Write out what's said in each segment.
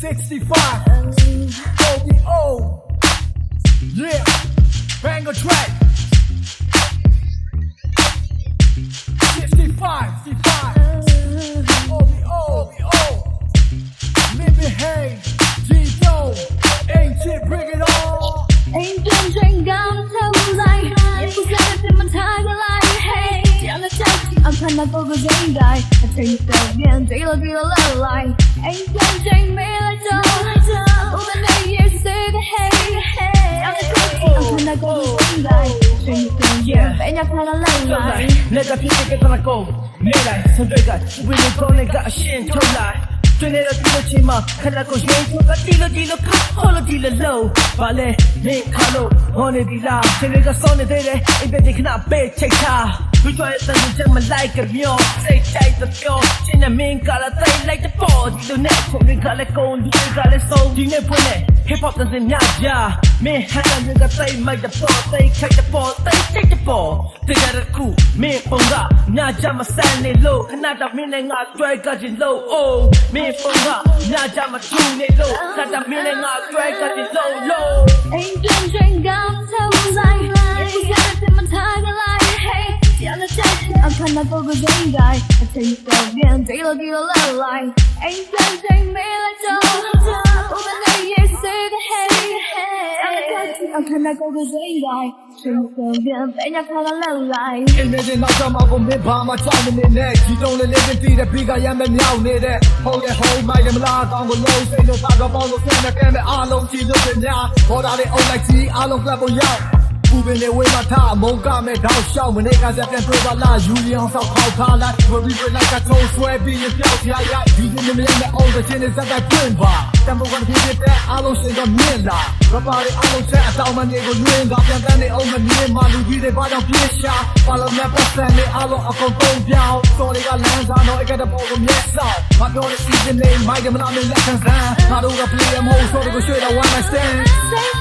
65. OBO. Yeah. Banger track. 내가피해깨달았고내가선택한우리는보내가신전라 လာလောက်လိုက်လက်ကဖြစ်တဲ့ကတကုံနေလိုက်ဆွတွေကဝင်းကိုနေကအရှင်ထုတ်လိုက်တွင်နေတဲ့ဒီလိုချိန်မှာခဏကိုရင်ထုတ်ကတီလိုတီလိုခါဟောလိုတီလိုလောဘာလဲနေခါလို့ဟောနေဒီလားချိန်တွေကစောနေသေးတယ်အိမ်ပြခဏပေးချိတ်ထားဝီထွားတဲ့တဲ့မလိုက်ကမြောစိတ်တိုက်တဲ့ပြောချင်းနဲ့မင်းကလာတိတ်လိုက်တဲ့ပေါ်ဒီလိုနဲ့ခုံတွေကလည်းကုန်ဒီကလည်းစုံဒီနေ့ဖွင့်နေ hip hop တဲ့ညကြမင်းဟန်တဲ့ကတိတ်မိုက်တဲ့ပေါ်တိတ်ခိုက်တဲ့ပေါ်တိတ်တိတ်တဲ့ပေါ်တရားတစ်ခုမင်းပုံက ညကြမဆန်နေလို့ခဏတော့မင်းနဲ့ငါတွဲကချင်လို့ oh မင်းပုံကညကြမထူနေလို့ခဏတော့မင်းနဲ့ငါတွဲကချင်လို့လို့ အိမ်ပြန်ချိန်ကောင်းထုံးလိုက်ရေပူစတဲ့တင်မထားကြလိုက် Hey ကျန်တဲ့ချက်အခမ်းအနားကိုကိုစိမ့်တိုင်းအချိန်တော့ပြန်တေးလို့ဒီလိုလောက်လိုက်အိမ်ပြန်ချိန်မဲလိုက်တော့ အခမ်းအနားကိုကိုစိမ့်တိုင်းအချိန်တော့ပြန်ဘယ်ညခါလာလောက်လိုက်အင်းနေနောက်တော့မကုန်မင်းဘာမှကြောက်နေနဲ့ကြီးတုံးလေးလေးတီးတဲ့ဘီကရမ်းမမြောက်နေတဲ့ဟုတ်ရဲ့ဟုတ်မိုက်တယ်မလားကောင်းကိုလုံးစိတ်လို့သာတော့ပေါင်းလို့ဆင်းတဲ့ကဲမဲ့အားလုံးကြည့်လို့ပြညာဘော်ဒါလေးအုပ်လိုက်ကြီးအားလုံး club ပေါ်ရောက် ပူပင်နေဝေးမထားမုံကမဲ့တောက်လျှောက်မနေ့ကစပြန်တွေ့ပါလားယူရီအောင်ဆောက်ခေါက်ထားလိုက်ဝရီဝေးလိုက်ကထုံးဆွဲပြီးရင်ပြောက်ရရဒီနေ့မင်းနဲ့အောင်တဲ့ချင်းနဲ့ဇက်တိုက်ပွင့်ပါတမကန်ဖြစ်တဲ့အားလုံးရှင်ကမြင်လာရပါရီအားလုံးချက်အတောင်မနေကိုလွင်ကပြန်တန်းနေအောင်မမြင်မှလူကြီးတွေဘာကြောင့်ပြေးရှာပါလို့မြတ်ပတ်စံနေအားလုံးအကုန်ကုန်ပြောင်းစော်တွေကလမ်းစားတော့အကတဲ့ပေါ်ကိုမျက်စောက်မပြောတဲ့ season လေးမိုက်တယ်မနာမင်းလက်ခံစမ်းငါတို့က play မဟုတ်ဆိုတော့ကိုရွှေတော့ one night stand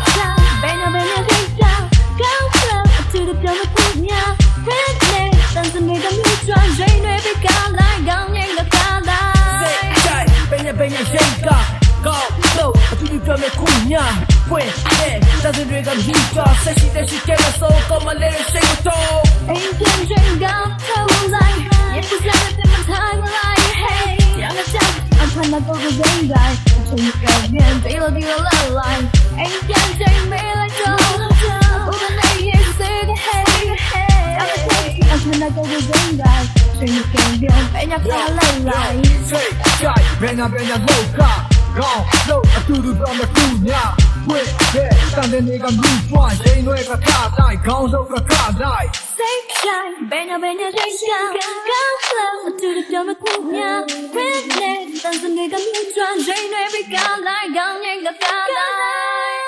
từ đập đầu vào cuộc nhà hết này tận dần người đã mua cho dây nơi với cả lại gang nhanh là cả lại chạy bên nhà bên nhà dây cả go go từ đập đầu vào cuộc nhà. Quên hết tận dần người đã mua cho. Sẽ chỉ để chỉ kêu là sâu có mà lên sẽ có tô. Anh quên dây gặp theo hướng dài. Nhé cứ ra là tên mình thay mà lại hey chẳng là chắc. Anh thân là tôi có dây dài Hãy subscribe cho kênh Ghiền Mì Gõ Để không bỏ lỡ những video hấp dẫn တော့ပြန်ဘယ်ညခါလောက်လိုက် Say jai ဘယ်နာဘယ်နာလောက်ကကောင်းလို့အတူတူပြောမယ်ခုညာဖွင့်တဲ့တန်တဲ့တွေကမြူပွားရင်တွေကခလိုက်ခေါင်းစုပ်ကခလိုက် Say shine, benya benya say shine, go flow to the drum of kunya. Red net, dance the nigga new drum, drain every guy like gone in the sky.